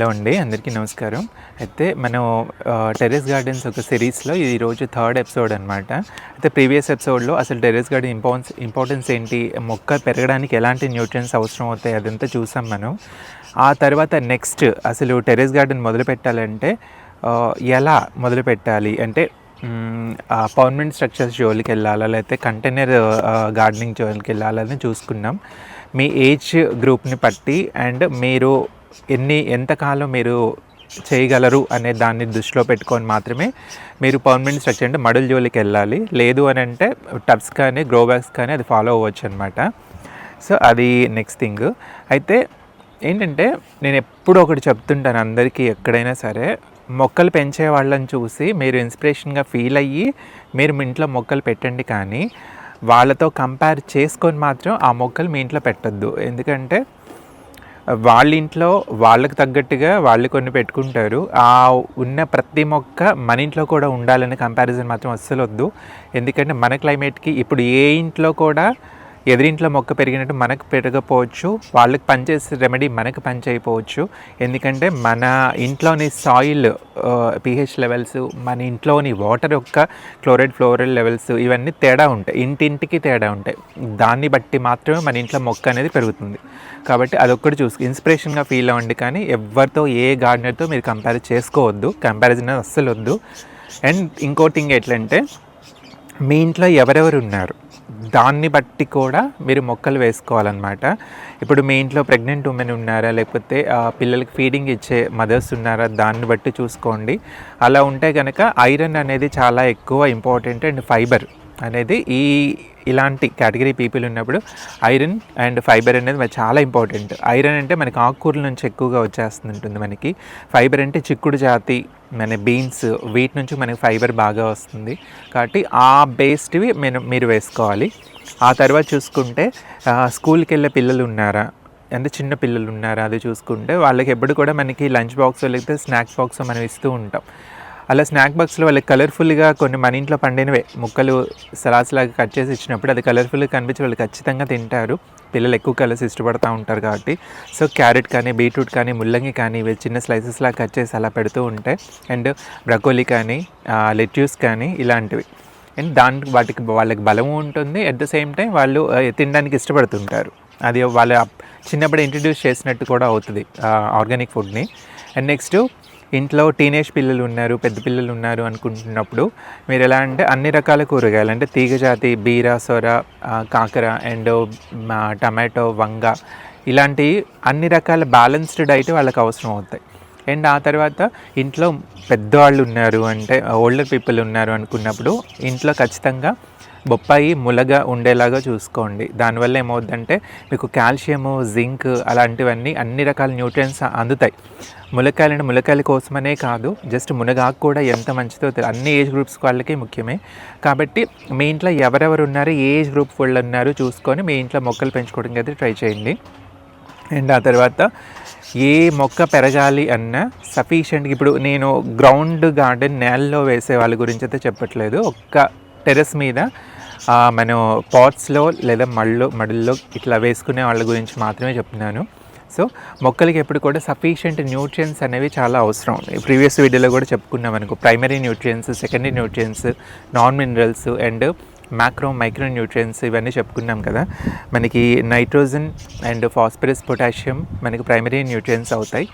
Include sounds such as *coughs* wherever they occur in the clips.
Hello అండి అందరికీ నమస్కారం. అయితే మనం టెరెస్ టెర్రస్ గార్డెన్స్ ఒక సిరీస్లో ఇది ఈరోజు థర్డ్ ఎపిసోడ్ అనమాట అయితే ప్రీవియస్ ఎపిసోడ్లో అసలు టెర్రస్ గార్డెన్ ఇంపార్టెన్స్ ఇంపార్టెన్స్ ఏంటి? మొక్క పెరగడానికి ఎలాంటి న్యూట్రియన్స్ అవసరం అవుతాయి? అదంతా చూసాం మనం. ఆ తర్వాత నెక్స్ట్ అసలు టెర్రస్ గార్డెన్ మొదలు పెట్టాలంటే ఎలా మొదలు పెట్టాలి? అంటే పర్మనెంట్ స్ట్రక్చర్స్ జోలికి వెళ్ళాలా? లేకపోతే కంటైనర్ గార్డెనింగ్ జోలికి వెళ్ళాలని చూసుకున్నాం. మీ ఏజ్ గ్రూప్ని బట్టి అండ్ మీరు ఎన్ని ఎంతకాలం మీరు చేయగలరు అనే దాన్ని దృష్టిలో పెట్టుకొని మాత్రమే మీరు పర్మనెంట్ స్ట్రక్చర్ అంటే మడుల జోలికి వెళ్ళాలి. లేదు అని అంటే టబ్స్ కానీ గ్రో బ్యాగ్స్ కానీ అది ఫాలో అవ్వచ్చు అనమాట సో అది నెక్స్ట్ థింగ్ అయితే ఏంటంటే నేను ఎప్పుడూ ఒకటి చెప్తుంటాను అందరికీ ఎక్కడైనా సరే మొక్కలు పెంచే వాళ్ళని చూసి మీరు ఇన్స్పిరేషన్గా ఫీల్ అయ్యి మీరు మీ ఇంట్లో మొక్కలు పెట్టండి కానీ వాళ్ళతో కంపేర్ చేసుకొని మాత్రం ఆ మొక్కలు మీ ఇంట్లో పెట్టద్దు. ఎందుకంటే వాళ్ళ ఇంట్లో వాళ్ళకి తగ్గట్టుగా వాళ్ళు కొన్ని పెట్టుకుంటారు. ఆ ఉన్న ప్రతి మొక్క మన ఇంట్లో కూడా ఉండాలనే కంపారిజన్ మాత్రం అస్సలు వద్దు ఎందుకంటే మన క్లైమేట్కి ఇప్పుడు ఏ ఇంట్లో కూడా ఎదురింట్లో మొక్క పెరిగినట్టు మనకు పెరగకపోవచ్చు వాళ్ళకి పనిచేసే రెమెడీ మనకు పనిచేయపోవచ్చు ఎందుకంటే మన ఇంట్లోని సాయిల్ పిహెచ్ లెవెల్స్ మన ఇంట్లోని వాటర్ యొక్క క్లోరైడ్ ఫ్లోరైడ్ లెవెల్స్ ఇవన్నీ తేడా ఉంటాయి. ఇంటింటికి తేడా ఉంటాయి. దాన్ని బట్టి మాత్రమే మన ఇంట్లో మొక్క అనేది పెరుగుతుంది. కాబట్టి అదొక్కటి చూసి ఇన్స్పిరేషన్గా ఫీల్ అవ్వండి కానీ ఎవరితో ఏ గార్డెనర్తో మీరు కంపేర్ చేసుకోవద్దు. కంపారిజన్ అస్సలు వద్దు అండ్ ఇంకో థింగ్ ఎట్లంటే మీ ఇంట్లో ఎవరెవరు ఉన్నారు? దాన్ని బట్టి కూడా మీరు మొక్కలు వేసుకోవాలన్నమాట. ఇప్పుడు మీ ఇంట్లో ప్రెగ్నెంట్ ఉమెన్ ఉన్నారా? లేకపోతే పిల్లలకి ఫీడింగ్ ఇచ్చే మదర్స్ ఉన్నారా? దాన్ని బట్టి చూసుకోండి. అలా ఉంటే కనుక ఐరన్ అనేది చాలా ఎక్కువ ఇంపార్టెంట్ అండ్ ఫైబర్ అనేది ఈ ఇలాంటి కేటగిరీ పీపుల్ ఉన్నప్పుడు ఐరన్ అండ్ ఫైబర్ అనేది చాలా ఇంపార్టెంట్. ఐరన్ అంటే మనకి ఆకుకూరల నుంచి ఎక్కువగా వచ్చేస్తుంది ఉంటుంది మనకి. ఫైబర్ అంటే చిక్కుడు జాతి మన బీన్స్ వీటి నుంచి మనకి ఫైబర్ బాగా వస్తుంది. కాబట్టి ఆ బేస్డ్వి మీరు మీరు వేసుకోవాలి. ఆ తర్వాత చూసుకుంటే స్కూల్కి వెళ్ళే పిల్లలు ఉన్నారా? అంటే చిన్న పిల్లలు ఉన్నారా? అది చూసుకుంటే వాళ్ళకి ఎప్పుడు కూడా మనకి లంచ్ బాక్స్ లేకపోతే స్నాక్స్ బాక్స్ మనం ఇస్తూ ఉంటాం. అలా స్నాక్ బాక్స్లో వాళ్ళకి కలర్ఫుల్గా కొన్ని మన ఇంట్లో పండినవే. ముక్కలు సలాస్ లాగా కట్ చేసి ఇచ్చినప్పుడు అది కలర్ఫుల్గా కనిపించి వాళ్ళు ఖచ్చితంగా తింటారు. పిల్లలు ఎక్కువ కలర్స్ ఇష్టపడుతూ ఉంటారు కాబట్టి. సో క్యారెట్ కానీ బీట్రూట్ కానీ ముల్లంగి కానీ ఇవి చిన్న స్లైసెస్ లాగా కట్ చేసి అలా పెడుతూ ఉంటే అండ్ బ్రకోలీ కానీ లెట్యూస్ కానీ ఇలాంటివి. అండ్ దాని వాటికి వాళ్ళకి బలము ఉంటుంది. అట్ ద సేమ్ టైం వాళ్ళు తినడానికి ఇష్టపడుతుంటారు. అది వాళ్ళ చిన్నప్పుడు ఇంట్రడ్యూస్ చేసినట్టు కూడా అవుతుంది ఆర్గానిక్ ఫుడ్ని అండ్ నెక్స్ట్ ఇంట్లో టీనేజ్ పిల్లలు ఉన్నారు పెద్ద పిల్లలు ఉన్నారు అనుకుంటున్నప్పుడు మీరు ఎలా అంటే అన్ని రకాల కూరగాయలు అంటే తీగజాతి బీర సొర కాకర అండ్ టమాటో వంగ ఇలాంటి అన్ని రకాల బ్యాలెన్స్డ్ డైట్ వాళ్ళకి అవసరం అవుతాయి. అండ్ ఆ తర్వాత ఇంట్లో పెద్దవాళ్ళు ఉన్నారు అంటే ఓల్డర్ పీపుల్ ఉన్నారు అనుకున్నప్పుడు ఇంట్లో ఖచ్చితంగా బొప్పాయి ములగ ఉండేలాగా చూసుకోండి. దానివల్ల ఏమవుద్దంటే మీకు కాల్షియము జింక్ అలాంటివన్నీ అన్ని రకాల న్యూట్రియన్స్ అందుతాయి. ములక్కాయలు ములకాయల ములక్కాయల కోసమనే కాదు జస్ట్ మునగాకు కూడా ఎంత మంచిదో తెలు- అన్ని ఏజ్ గ్రూప్స్ వాళ్ళకి ముఖ్యమే. కాబట్టి మీ ఇంట్లో ఎవరెవరు ఉన్నారు ఏ ఏజ్ గ్రూప్ వాళ్ళు ఉన్నారు చూసుకొని మీ ఇంట్లో మొక్కలు పెంచుకోవడానికి అయితే ట్రై చేయండి. అండ్ ఆ తర్వాత ఏ మొక్క పెరగాలి అన్న సఫిషియెంట్గా ఇప్పుడు నేను గ్రౌండ్ గార్డెన్ నేలలో వేసే వాళ్ళ గురించి అయితే చెప్పట్లేదు. ఒక్క టెర్రస్ మీద మనం పాట్స్లో లేదా మళ్ళీ మడుల్లో ఇట్లా వేసుకునే వాళ్ళ గురించి మాత్రమే చెప్తున్నాను. సో మొక్కలకి ఎప్పుడు కూడా సఫిషియెంట్ న్యూట్రియన్స్ అనేవి చాలా అవసరం. ప్రీవియస్ వీడియోలో కూడా చెప్పుకున్నాం అనుకో primary nutrients secondary nutrients non minerals and macro micro nutrients ఇవన్నీ చెప్పుకున్నాం కదా. మనకి నైట్రోజన్ అండ్ ఫాస్ఫరస్ పొటాషియం మనకి ప్రైమరీ న్యూట్రియన్స్ అవుతాయి.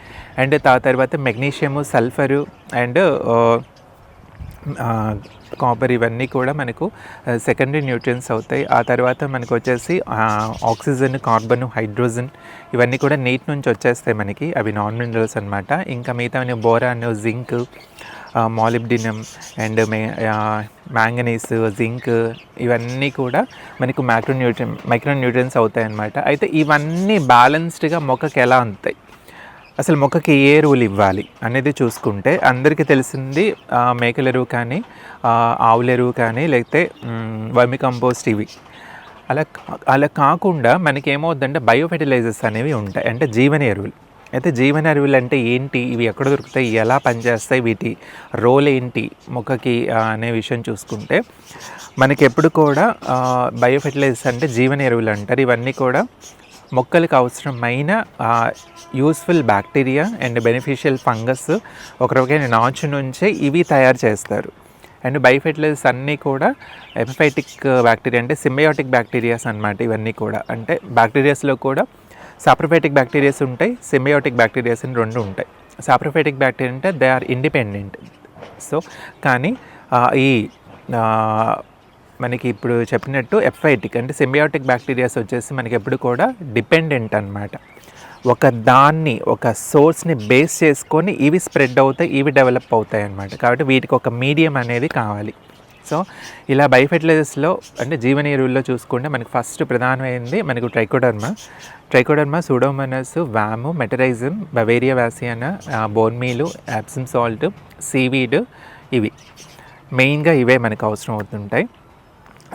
అండ్ తా తర్వాత మెగ్నీషియము సల్ఫరు అండ్ కాపర్ ఇవన్నీ కూడా మనకు సెకండరీ న్యూట్రియన్స్ అవుతాయి. ఆ తర్వాత మనకు వచ్చేసి ఆక్సిజన్ కార్బన్ హైడ్రోజన్ ఇవన్నీ కూడా నీటి నుంచి వచ్చేస్తాయి మనకి. అవి నాన్ మినరల్స్ అనమాట ఇంకా మిగతా బోరాన్ జింక్ మాలిబ్డినం అండ్ మే మ్యాంగనీస్ జింక్ ఇవన్నీ కూడా మనకు మైక్రో న్యూట్రియన్ మైక్రో న్యూట్రియన్స్ అవుతాయి అన్నమాట అయితే ఇవన్నీ బ్యాలెన్స్డ్గా మొక్కకి ఎలా అందుతాయి అసలు మొక్కకి ఏ ఎరువులు ఇవ్వాలి అనేది చూసుకుంటే అందరికీ తెలిసింది మేకల ఎరువు కానీ ఆవుల ఎరువు కానీ లేకపోతే వర్మి కంపోస్ట్ ఇవి. అలా కా- అలా కాకుండా మనకి ఏమవుద్దంటే బయో ఫెర్టిలైజర్స్ అనేవి ఉంటాయి అంటే జీవన ఎరువులు. అయితే జీవన ఎరువులు అంటే ఏంటి? ఇవి ఎక్కడ దొరుకుతాయి? ఎలా పనిచేస్తాయి? వీటి రోల్ ఏంటి? మొక్కకి అనే విషయం చూసుకుంటే మనకి ఎప్పుడు కూడా బయో ఫెర్టిలైజర్స్ అంటే జీవన ఎరువులు అంటారు. ఇవన్నీ కూడా మొక్కలకు అవసరమైన useful bacteria and beneficial fungus ఒక రకమైన నాచు నుంచే ఇవి తయారు చేస్తారు. అండ్ బయోఫెటిలైజర్స్ అన్నీ కూడా ఎపిఫైటిక్ బ్యాక్టీరియా అంటే సింబయోటిక్ బ్యాక్టీరియాస్ అనమాట ఇవన్నీ కూడా. అంటే బ్యాక్టీరియాస్లో కూడా సాప్రోఫైటిక్ బ్యాక్టీరియాస్ ఉంటాయి సింబయోటిక్ బ్యాక్టీరియాస్ అని రెండు ఉంటాయి. సాప్రోఫైటిక్ బ్యాక్టీరియా అంటే దే ఆర్ ఇండిపెండెంట్ సో కానీ ఈ మనకి ఇప్పుడు చెప్పినట్టు ఎఫైటిక్ అంటే సింబయోటిక్ బ్యాక్టీరియాస్ వచ్చేసి మనకి ఎప్పుడు కూడా డిపెండెంట్ అన్నమాట. ఒక దాన్ని ఒక సోర్స్ని బేస్ చేసుకొని ఇవి స్ప్రెడ్ అవుతాయి ఇవి డెవలప్ అవుతాయి అన్నమాట. కాబట్టి వీటికి ఒక మీడియం అనేది కావాలి. సో ఇలా బయోఫెర్టిలైజర్స్లో అంటే జీవన ఎరువుల్లో చూసుకుంటే మనకి ఫస్ట్ ప్రధానమైంది మనకు trichoderma trichoderma pseudomonas VAM metarhizium beauveria bassiana బోన్మీలు యాప్సిమ్ salt seaweed ఇవి. మెయిన్గా ఇవే మనకు అవసరం అవుతుంటాయి.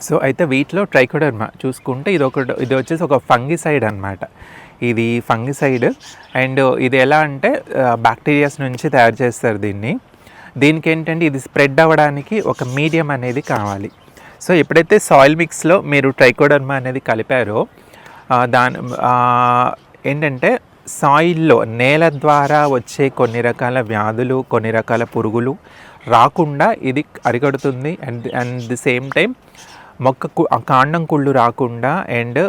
సో అయితే వీటిలో ట్రైకోడర్మా చూసుకుంటే ఇది ఒక ఇది వచ్చేసి ఒక ఫంగిసైడ్ అన్నమాట. ఇది ఫంగిసైడ్ అండ్ ఇది ఎలా అంటే బ్యాక్టీరియాస్ నుంచి తయారు చేస్తారు దీన్ని. దీనికి ఏంటంటే ఇది స్ప్రెడ్ అవ్వడానికి ఒక మీడియం అనేది కావాలి. సో ఎప్పుడైతే సాయిల్ మిక్స్లో మీరు ట్రైకోడర్మా అనేది కలిపారో దాని ఏంటంటే సాయిల్లో నేల ద్వారా వచ్చే కొన్ని రకాల వ్యాధులు కొన్ని రకాల పురుగులు రాకుండా ఇది అరికడుతుంది and and the same time మొక్క కు- కాండం కుళ్ళు రాకుండా and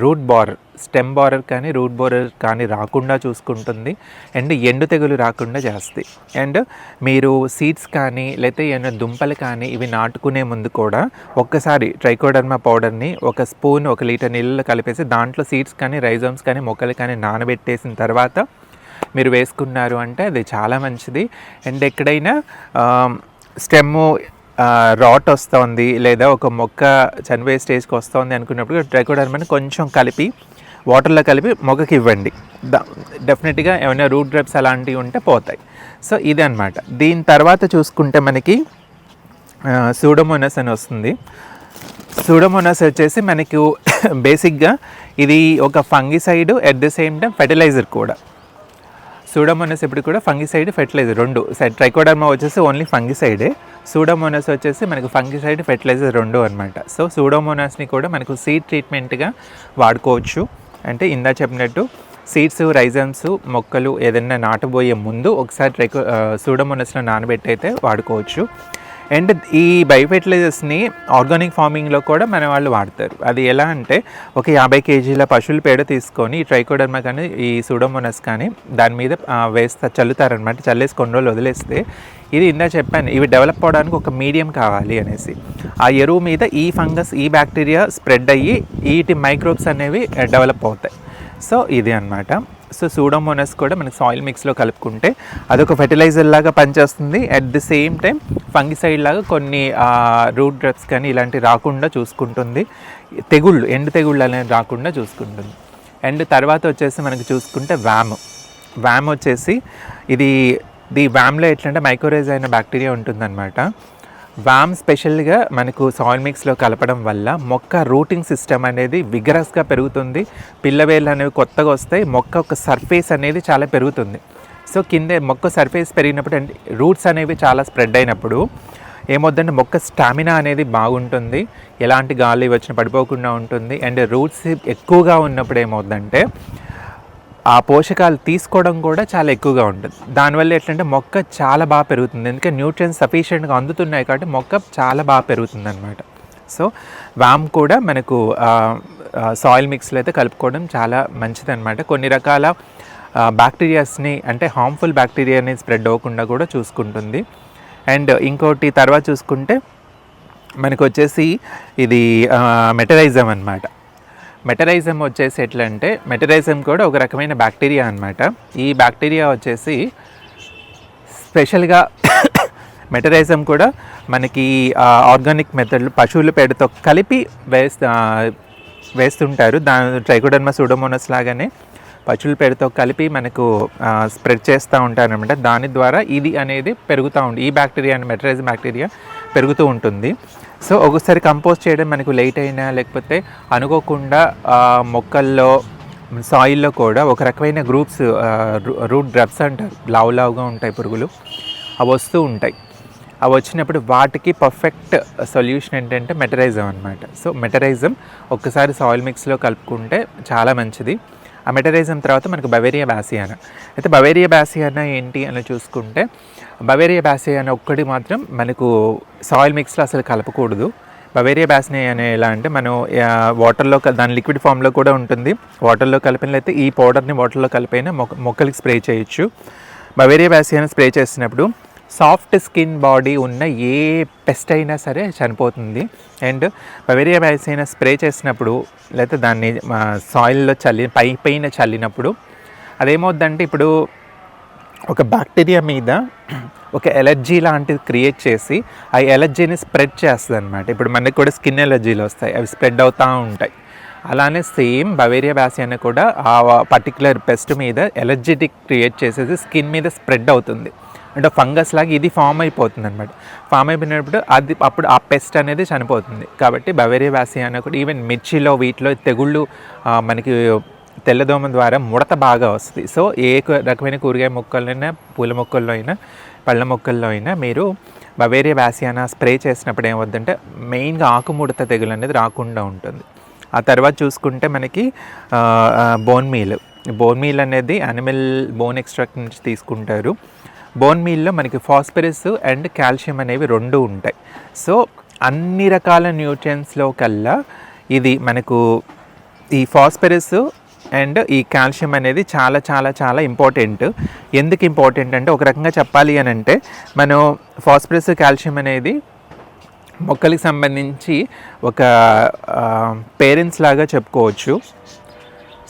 root bar stem borer కానీ రూట్ బారర్ కానీ రాకుండా చూసుకుంటుంది. అండ్ ఎండు తెగులు రాకుండా చేస్తుంది. అండ్ మీరు సీడ్స్ కానీ లేకపోతే ఏమైనా దుంపలు కానీ ఇవి నాటుకునే ముందు కూడా ఒక్కసారి ట్రైకోడర్మా పౌడర్ని ఒక స్పూన్ ఒక లీటర్ నీళ్ళలో కలిపేసి దాంట్లో సీడ్స్ కానీ రైజోమ్స్ కానీ మొక్కలు కానీ నానబెట్టేసిన తర్వాత మీరు వేసుకున్నారు అంటే అది చాలా మంచిది. అండ్ ఎక్కడైనా స్టెమ్ రాట్ వస్తుంది లేదా ఒక మొక్క చనిపోయే స్టేజ్కి వస్తుంది అనుకున్నప్పుడు ట్రైకోడర్మని కొంచెం కలిపి వాటర్లో కలిపి మొక్కకి ఇవ్వండి. డెఫినెట్గా ఏమైనా రూట్ డ్రప్స్ అలాంటివి ఉంటే పోతాయి. సో ఇది అనమాట దీని తర్వాత చూసుకుంటే మనకి సూడోమోనస్ అని వస్తుంది. సూడోమోనస్ వచ్చేసి మనకు *coughs* బేసిక్గా ఇది ఒక fungicide at the same time fertiliser కూడా. సూడోమోనస్ ఇప్పుడు కూడా ఫంగిసైడ్ ఫెర్టిలైజర్ రెండు. ట్రైకోడర్మా వచ్చేసి ఓన్లీ ఫంగిసైడే సూడోమోనస్ వచ్చేసి మనకు ఫంగిసైడ్ ఫెర్టిలైజర్ రెండు అనమాట సో సూడోమోనస్ని కూడా మనకు సీడ్ ట్రీట్మెంట్గా వాడుకోవచ్చు. అంటే ఇందా చెప్పినట్టు సీడ్స్ రైజన్స్ మొక్కలు ఏదైనా నాటబోయే ముందు ఒకసారి ట్రైకో సూడోమోనస్లో నానబెట్టి అయితే వాడుకోవచ్చు. అండ్ ఈ బయోఫెర్టిలైజర్స్ని ఆర్గానిక్ ఫార్మింగ్లో కూడా మన వాళ్ళు వాడతారు. అది ఎలా అంటే ఒక యాభై కేజీల పశువుల పేడ తీసుకొని ఈ ట్రైకోడర్మా కానీ ఈ సూడోమోనస్ కానీ దాని మీద వేస్తా చల్లుతారనమాట చల్లేసి కొన్ని రోజులు వదిలేస్తే ఇది ఇందా చెప్పాను ఇవి డెవలప్ అవడానికి ఒక మీడియం కావాలి అనేసి. ఆ ఎరువు మీద ఈ ఫంగస్ ఈ బ్యాక్టీరియా స్ప్రెడ్ అయ్యి ఈటి మైక్రోబ్స్ అనేవి డెవలప్ అవుతాయి. సో ఇది అన్నమాట. సో సూడోమోనస్ కూడా మనకి సాయిల్ మిక్స్లో కలుపుకుంటే అదొక ఫెర్టిలైజర్ లాగా పనిచేస్తుంది. At the same time fungicide లాగా కొన్ని రూట్ డ్రప్స్ కానీ ఇలాంటివి రాకుండా చూసుకుంటుంది. తెగుళ్ళు ఎండు తెగుళ్ళు అనేవి రాకుండా చూసుకుంటుంది. అండ్ తర్వాత వచ్చేసి మనకి చూసుకుంటే వ్యామ్. వ్యామ్ వచ్చేసి ఇది ది వ్యామ్లో ఎట్లంటే మైక్రోరైజ్ అయిన బ్యాక్టీరియా ఉంటుందన్నమాట. వామ్ స్పెషల్గా మనకు సాయిల్ మిక్స్లో కలపడం వల్ల మొక్క రూటింగ్ సిస్టమ్ అనేది విగరస్గా పెరుగుతుంది. పిల్లవేళ్ళు అనేవి కొత్తగా వస్తాయి. మొక్క ఒక సర్ఫేస్ అనేది చాలా పెరుగుతుంది. సో కింద మొక్క సర్ఫేస్ పెరిగినప్పుడు అంటే రూట్స్ అనేవి చాలా స్ప్రెడ్ అయినప్పుడు ఏమొద్దంటే మొక్క స్టామినా అనేది బాగుంటుంది. ఎలాంటి గాలి వచ్చిన పడిపోకుండా ఉంటుంది. అండ్ రూట్స్ ఎక్కువగా ఉన్నప్పుడు ఏమవుద్దంటే ఆ పోషకాలు తీసుకోవడం కూడా చాలా ఎక్కువగా ఉంటుంది. దానివల్ల ఎట్లంటే మొక్క చాలా బాగా పెరుగుతుంది. ఎందుకంటే న్యూట్రియన్స్ సఫిషియెంట్గా అందుతున్నాయి కాబట్టి మొక్క చాలా బాగా పెరుగుతుంది అనమాట సో వామ్ కూడా మనకు సాయిల్ మిక్స్లో అయితే కలుపుకోవడం చాలా మంచిది అనమాట కొన్ని రకాల బ్యాక్టీరియాస్ని అంటే హార్మ్ఫుల్ బ్యాక్టీరియాని స్ప్రెడ్ అవ్వకుండా కూడా చూసుకుంటుంది. అండ్ ఇంకోటి తర్వాత చూసుకుంటే మనకు వచ్చేసి ఇది మెటరైజం అన్నమాట. మెటరైజం వచ్చేసి ఎట్లా అంటే మెటరైజం కూడా ఒక రకమైన బ్యాక్టీరియా అన్నమాట. ఈ బ్యాక్టీరియా వచ్చేసి స్పెషల్గా *coughs* మెటరైజం కూడా మనకి ఆర్గానిక్ మెథడ్లు పశువుల పేడతో కలిపి వేస్త వేస్తుంటారు. దాని ట్రైకోడర్మా సూడోమోనస్ లాగానే పశువుల పేడతో కలిపి మనకు స్ప్రెడ్ చేస్తూ ఉంటారనమాట దాని ద్వారా ఇది అనేది పెరుగుతూ ఉంటుంది ఈ బ్యాక్టీరియా అండ్ మెటరైజ్ బ్యాక్టీరియా పెరుగుతూ ఉంటుంది. సో ఒకసారి కంపోస్ట్ చేయడం మనకు లేట్ అయినా లేకపోతే అనుకోకుండా మొక్కల్లో సాయిల్లో కూడా ఒక రకమైన గ్రూప్స్ రూట్ డ్రబ్స్ అంటారు. లావు లావుగా ఉంటాయి పురుగులు. అవి వస్తూ ఉంటాయి. అవి వచ్చినప్పుడు వాటికి పర్ఫెక్ట్ సొల్యూషన్ ఏంటంటే మెటరైజం అనమాట సో మెటరైజం ఒక్కసారి సాయిల్ మిక్స్లో కలుపుకుంటే చాలా మంచిది. ఆ మెటరైజం తర్వాత మనకు బవేరియా బ్యాసియానా. అయితే బవేరియా బ్యాసియానా ఏంటి అని చూసుకుంటే బవేరియా బ్యాసియానా ఒక్కటి మాత్రం మనకు సాయిల్ మిక్స్లో అసలు కలపకూడదు. బవేరియా బ్యాస్నే అనే ఎలా అంటే మనం వాటర్లో దాని లిక్విడ్ ఫామ్లో కూడా ఉంటుంది. వాటర్లో కలిపినట్లయితే ఈ పౌడర్ని వాటర్లో కలిపైనా మొక్క మొక్కలకి స్ప్రే చేయొచ్చు. బవేరియా బ్యాసియానా స్ప్రే చేసినప్పుడు సాఫ్ట్ స్కిన్ బాడీ ఉన్న ఏ పెస్ట్ అయినా సరే చనిపోతుంది. అండ్ బవేరియా బ్యాసియానా స్ప్రే చేసినప్పుడు లేకపోతే దాన్ని సాయిల్లో చల్లి పై పైన చల్లినప్పుడు అదేమవుద్దంటే ఇప్పుడు ఒక బ్యాక్టీరియా మీద ఒక ఎలర్జీ లాంటిది క్రియేట్ చేసి ఆ ఎలర్జీని స్ప్రెడ్ చేస్తుంది అనమాట ఇప్పుడు మనకి కూడా స్కిన్ ఎలర్జీలు వస్తాయి. అవి స్ప్రెడ్ అవుతూ ఉంటాయి. అలానే సేమ్ బవేరియా బ్యాసియాని కూడా ఆ పర్టికులర్ పెస్ట్ మీద ఎలర్జెటిక్ క్రియేట్ చేసేసి స్కిన్ మీద స్ప్రెడ్ అవుతుంది. అంటే ఫంగస్ లాగా ఇది ఫామ్ అయిపోతుంది అనమాట ఫామ్ అయిపోయినప్పుడు అది అప్పుడు ఆ పెస్ట్ అనేది చనిపోతుంది. కాబట్టి బవేరియా బ్యాసియానా కూడా ఈవెన్ మిర్చిలో వీటిలో తెగుళ్ళు మనకి తెల్లదోమ ద్వారా ముడత బాగా వస్తుంది. సో ఏ రకమైన కూరగాయ మొక్కలైనా పూల మొక్కల్లో అయినా పళ్ళ మొక్కల్లో అయినా మీరు బవేరియా బ్యాసియానా స్ప్రే చేసినప్పుడు ఏమవుద్దంటే మెయిన్గా ఆకుముడత తెగులు అనేది రాకుండా ఉంటుంది. ఆ తర్వాత చూసుకుంటే మనకి బోన్ మీల్. బోన్ మీల్ అనేది యానిమల్ బోన్ ఎక్స్ట్రాక్ట్ నుంచి తీసుకుంటారు. బోన్ మీల్లో మనకి ఫాస్ఫరస్ అండ్ కాల్షియం అనేవి రెండు ఉంటాయి. సో అన్ని రకాల న్యూట్రియన్స్లో కల్లా ఇది మనకు ఈ ఫాస్ఫరస్ అండ్ ఈ కాల్షియం అనేది చాలా చాలా చాలా ఇంపార్టెంట్. ఎందుకు ఇంపార్టెంట్ అంటే ఒక రకంగా చెప్పాలి అని అంటే మనం ఫాస్ఫరస్ కాల్షియం అనేది మొక్కలకి సంబంధించి ఒక పేరెంట్స్ లాగా చెప్పుకోవచ్చు.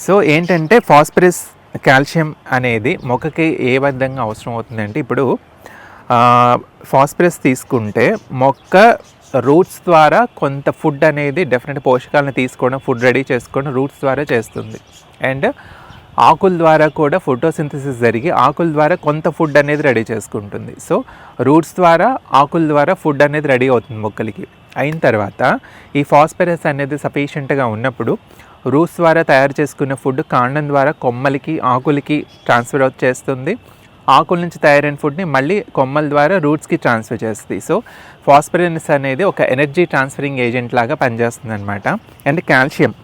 సో ఏంటంటే ఫాస్ఫరస్ కాల్షియం అనేది మొక్కకి ఏ విధంగా అవసరం అవుతుందంటే ఇప్పుడు ఫాస్ఫరస్ తీసుకుంటే మొక్క రూట్స్ ద్వారా కొంత ఫుడ్ అనేది డెఫినెట్ పోషకాలను తీసుకోవడం ఫుడ్ రెడీ చేసుకోవడం రూట్స్ ద్వారా చేస్తుంది. అండ్ ఆకుల ద్వారా కూడా ఫోటోసింథసిస్ జరిగి ఆకుల ద్వారా కొంత ఫుడ్ అనేది రెడీ చేసుకుంటుంది. సో రూట్స్ ద్వారా ఆకుల ద్వారా ఫుడ్ అనేది రెడీ అవుతుంది మొక్కలకి. అయిన తర్వాత ఈ ఫాస్ఫరస్ అనేది సఫిషియెంట్గా ఉన్నప్పుడు రూట్స్ ద్వారా తయారు చేసుకున్న ఫుడ్ కాండం ద్వారా కొమ్మలకి ఆకులకి ట్రాన్స్ఫర్ అవుట్ చేస్తుంది. ఆకుల నుంచి తయారైన ఫుడ్ని మళ్ళీ కొమ్మల ద్వారా రూట్స్కి ట్రాన్స్ఫర్ చేస్తుంది. సో ఫాస్ఫరస్ అనేది ఒక ఎనర్జీ ట్రాన్స్ఫరింగ్ ఏజెంట్ లాగా పనిచేస్తుంది అనమాట అండ్ కాల్షియం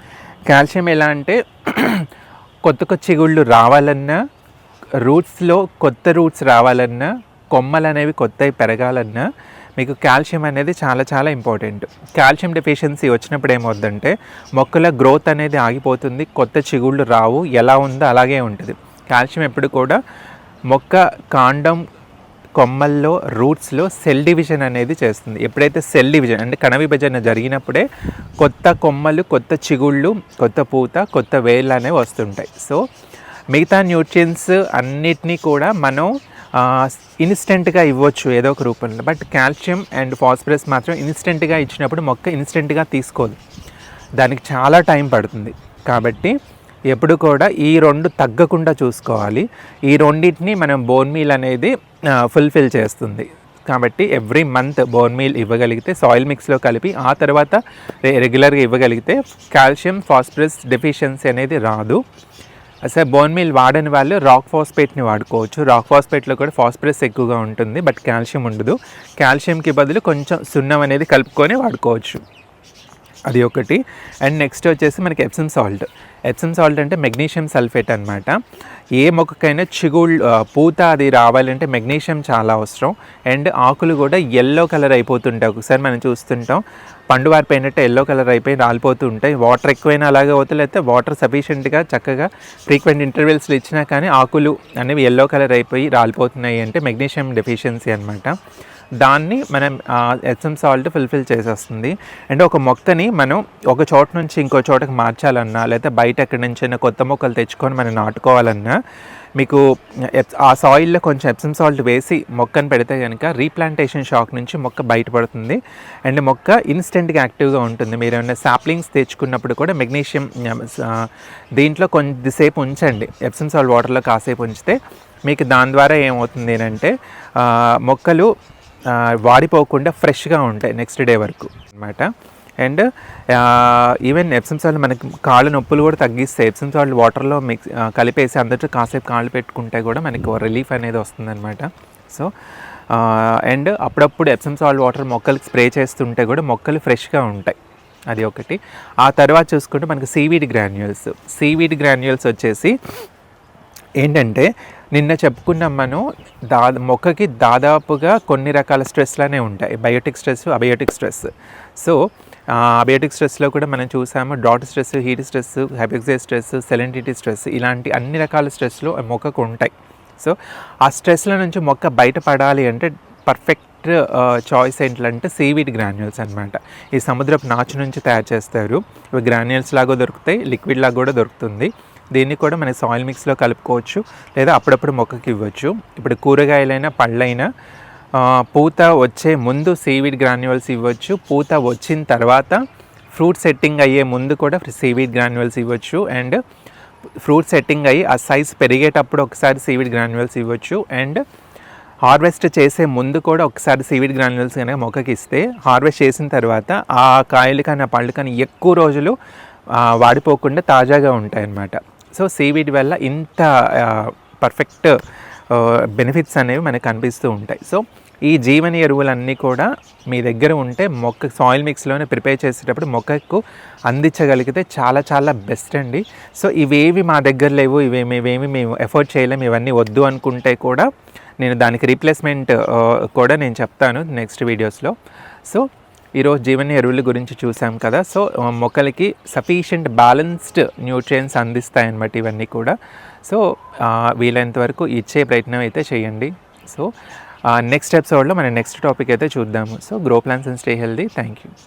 కాల్షియం ఎలా అంటే *clears throat* కొత్త కొత్త చిగుళ్ళు రావాలన్నా రూట్స్లో కొత్త రూట్స్ రావాలన్నా కొమ్మలు అనేవి కొత్తవి పెరగాలన్నా మీకు కాల్షియం అనేది చాలా చాలా ఇంపార్టెంట్ కాల్షియం డెఫిషియన్సీ వచ్చినప్పుడు ఏమవుద్దంటే మొక్కల గ్రోత్ అనేది ఆగిపోతుంది కొత్త చిగుళ్ళు రావు ఎలా ఉందో అలాగే ఉంటుంది. కాల్షియం ఎప్పుడు కూడా మొక్క కాండం కొమ్మల్లో రూట్స్లో సెల్ డివిజన్ అనేది చేస్తుంది. ఎప్పుడైతే సెల్ డివిజన్ అంటే కణ విభజన జరిగినప్పుడే కొత్త కొమ్మలు కొత్త చిగుళ్ళు కొత్త పూత కొత్త వేళ్ళు అనేవి వస్తుంటాయి. సో మిగతా న్యూట్రియన్స్ అన్నిటినీ కూడా మనం ఇన్స్టెంట్గా ఇవ్వచ్చు ఏదో ఒక రూపంలో. బట్ కాల్షియం అండ్ ఫాస్ఫరస్ మాత్రం ఇన్స్టెంట్గా ఇచ్చినప్పుడు మొక్క ఇన్స్టెంట్గా తీసుకోదు. దానికి చాలా టైం పడుతుంది. కాబట్టి ఎప్పుడు కూడా ఈ రెండు తగ్గకుండా చూసుకోవాలి. ఈ రెండింటిని మనం బోన్ మీల్ అనేది ఫుల్ఫిల్ చేస్తుంది. కాబట్టి ఎవ్రీ మంత్ బోన్ మీల్ ఇవ్వగలిగితే సాయిల్ మిక్స్లో కలిపి ఆ తర్వాత రెగ్యులర్గా ఇవ్వగలిగితే కాల్షియం ఫాస్ఫరస్ డెఫిషియన్సీ అనేది రాదు. అసలు బోన్ మీల్ వాడని వాళ్ళు రాక్ ఫాస్పేట్ని వాడుకోవచ్చు. రాక్ ఫాస్పేట్లో కూడా ఫాస్ఫరస్ ఎక్కువగా ఉంటుంది బట్ కాల్షియం ఉండదు. కాల్షియంకి బదులు కొంచెం సున్నం అనేది కలుపుకొని వాడుకోవచ్చు. అది ఒకటి అండ్ నెక్స్ట్ వచ్చేసి మనకి ఎప్సమ్ సాల్ట్ ఎప్సమ్ సాల్ట్ అంటే మెగ్నీషియం సల్ఫేట్ అనమాట ఏ మొక్కకైనా చిగుళ్ళు పూత అది రావాలంటే మెగ్నీషియం చాలా అవసరం. అండ్ ఆకులు కూడా ఎల్లో కలర్ అయిపోతుంటాయి. ఒకసారి మనం చూస్తుంటాం. పండు వారిపోయినట్టు ఎల్లో కలర్ అయిపోయి రాలిపోతూ ఉంటాయి. వాటర్ ఎక్కువైనా అలాగే అవుతుంది. లేకపోతే వాటర్ సఫిషియెంట్గా చక్కగా ఫ్రీక్వెంట్ ఇంటర్వెల్స్లో ఇచ్చినా కానీ ఆకులు అనేవి ఎల్లో కలర్ అయిపోయి రాలిపోతున్నాయి అంటే మెగ్నీషియం డెఫిషియన్సీ అనమాట దాన్ని మనం ఎస్ఎం సాల్ట్ ఫుల్ఫిల్ చేసేస్తుంది. అంటే ఒక మొక్కని మనం ఒక చోట నుంచి ఇంకో చోటకి మార్చాలన్నా లేకపోతే బయట ఎక్కడి నుంచైనా కొత్త మొక్కలు తెచ్చుకొని మనం నాటుకోవాలన్నా మీకు ఆ సాయిల్లో కొంచెం ఎప్సమ్ సాల్ట్ వేసి మొక్కను పెడితే కనుక రీప్లాంటేషన్ షాక్ నుంచి మొక్క బయటపడుతుంది. అండ్ మొక్క ఇన్స్టెంట్గా యాక్టివ్గా ఉంటుంది. మీరు ఏమైనా సాప్లింగ్స్ తెచ్చుకున్నప్పుడు కూడా మెగ్నీషియం దీంట్లో కొద్దిసేపు ఉంచండి. ఎప్సమ్ సాల్ట్ వాటర్లో కాసేపు ఉంచితే మీకు దాని ద్వారా ఏమవుతుంది అంటే మొక్కలు వాడిపోకుండా ఫ్రెష్గా ఉంటాయి నెక్స్ట్ డే వరకు అనమాట అండ్ ఈవెన్ ఎప్సమ్ సాల్ట్ మనకి కాళ్ళ నొప్పులు కూడా తగ్గిస్తాయి ఎప్సమ్ సాల్ట్ వాటర్లో మిక్స్ కలిపేసి అందరితో కాసేపు కాళ్ళు పెట్టుకుంటే కూడా మనకి రిలీఫ్ అనేది వస్తుందన్నమాట. సో అండ్ అప్పుడప్పుడు ఎప్సమ్ సాల్ట్ వాటర్ మొక్కలకి స్ప్రే చేస్తుంటే కూడా మొక్కలు ఫ్రెష్గా ఉంటాయి. అది ఒకటి. ఆ తర్వాత చూసుకుంటే మనకి సీవీడ్ గ్రాన్యూల్స్ సీవీడ్ గ్రాన్యూల్స్ వచ్చేసి ఏంటంటే నిన్న చెప్పుకున్నాం మనం దా మొక్కకి దాదాపుగా కొన్ని రకాల స్ట్రెస్లనే ఉంటాయి. Biotic stress abiotic stress. So abiotic స్ట్రెస్లో కూడా మనం చూసాము డాట్ స్ట్రెస్ హీట్ స్ట్రెస్ హెపెక్సే స్ట్రెస్ సెలెంటిటీ స్ట్రెస్ ఇలాంటి అన్ని రకాల స్ట్రెస్లు మొక్కకు ఉంటాయి. సో ఆ స్ట్రెస్ల నుంచి మొక్క బయటపడాలి అంటే పర్ఫెక్ట్ చాయిస్ ఏంటంటే సీవీడ్ గ్రాన్యూల్స్ అనమాట ఈ సముద్రపు నాచు నుంచి తయారు చేస్తారు. ఇవి గ్రాన్యూల్స్ లాగా దొరుకుతాయి లిక్విడ్ లాగా కూడా దొరుకుతుంది. దీన్ని కూడా మన సాయిల్ మిక్స్లో కలుపుకోవచ్చు. లేదా అప్పుడప్పుడు మొక్కకి ఇవ్వచ్చు. ఇప్పుడు కూరగాయలైనా పళ్ళైనా పూత వచ్చే ముందు సీవీడ్ గ్రాన్యువల్స్ ఇవ్వచ్చు. పూత వచ్చిన తర్వాత ఫ్రూట్ సెట్టింగ్ అయ్యే ముందు కూడా సీవీడ్ గ్రాన్యువల్స్ ఇవ్వచ్చు. అండ్ ఫ్రూట్ సెట్టింగ్ అయ్యి ఆ సైజ్ పెరిగేటప్పుడు ఒకసారి సీవీడ్ గ్రాన్యువల్స్ ఇవ్వచ్చు. అండ్ హార్వెస్ట్ చేసే ముందు కూడా ఒకసారి సీవీడ్ గ్రాన్యువల్స్ కనుక మొక్కకి ఇస్తే హార్వెస్ట్ చేసిన తర్వాత ఆ కాయలు కానీ ఆ పళ్ళు కానీ ఎక్కువ రోజులు వాడిపోకుండా తాజాగా ఉంటాయి అన్నమాట సో సీవీడ్ వల్ల ఇంత పర్ఫెక్ట్ బెనిఫిట్స్ అనేవి మనకు కనిపిస్తూ ఉంటాయి. సో ఈ జీవన ఎరువులన్నీ కూడా మీ దగ్గర ఉంటే మొక్క సాయిల్ మిక్స్లోనే ప్రిపేర్ చేసేటప్పుడు మొక్కకు అందించగలిగితే చాలా చాలా బెస్ట్ అండి. సో ఇవేవి మా దగ్గర లేవు ఇవేమి ఇవేమి మేము ఎఫర్ట్ చేయలేము ఇవన్నీ వద్దు అనుకుంటే కూడా నేను దానికి రీప్లేస్మెంట్ కూడా నేను చెప్తాను నెక్స్ట్ వీడియోస్లో సో ఈరోజు జీవన ఎరువుల గురించి చూసాం కదా. సో మొక్కలకి సఫిషియంట్ బ్యాలెన్స్డ్ న్యూట్రియన్స్ అందిస్తాయన్నమాట ఇవన్నీ కూడా. సో వీలైనంత వరకు ఇచ్చే ప్రయత్నం అయితే చేయండి. సో నెక్స్ట్ ఎపిసోడ్లో మనం నెక్స్ట్ టాపిక్ అయితే చూద్దాము. So grow plants and stay healthy thank you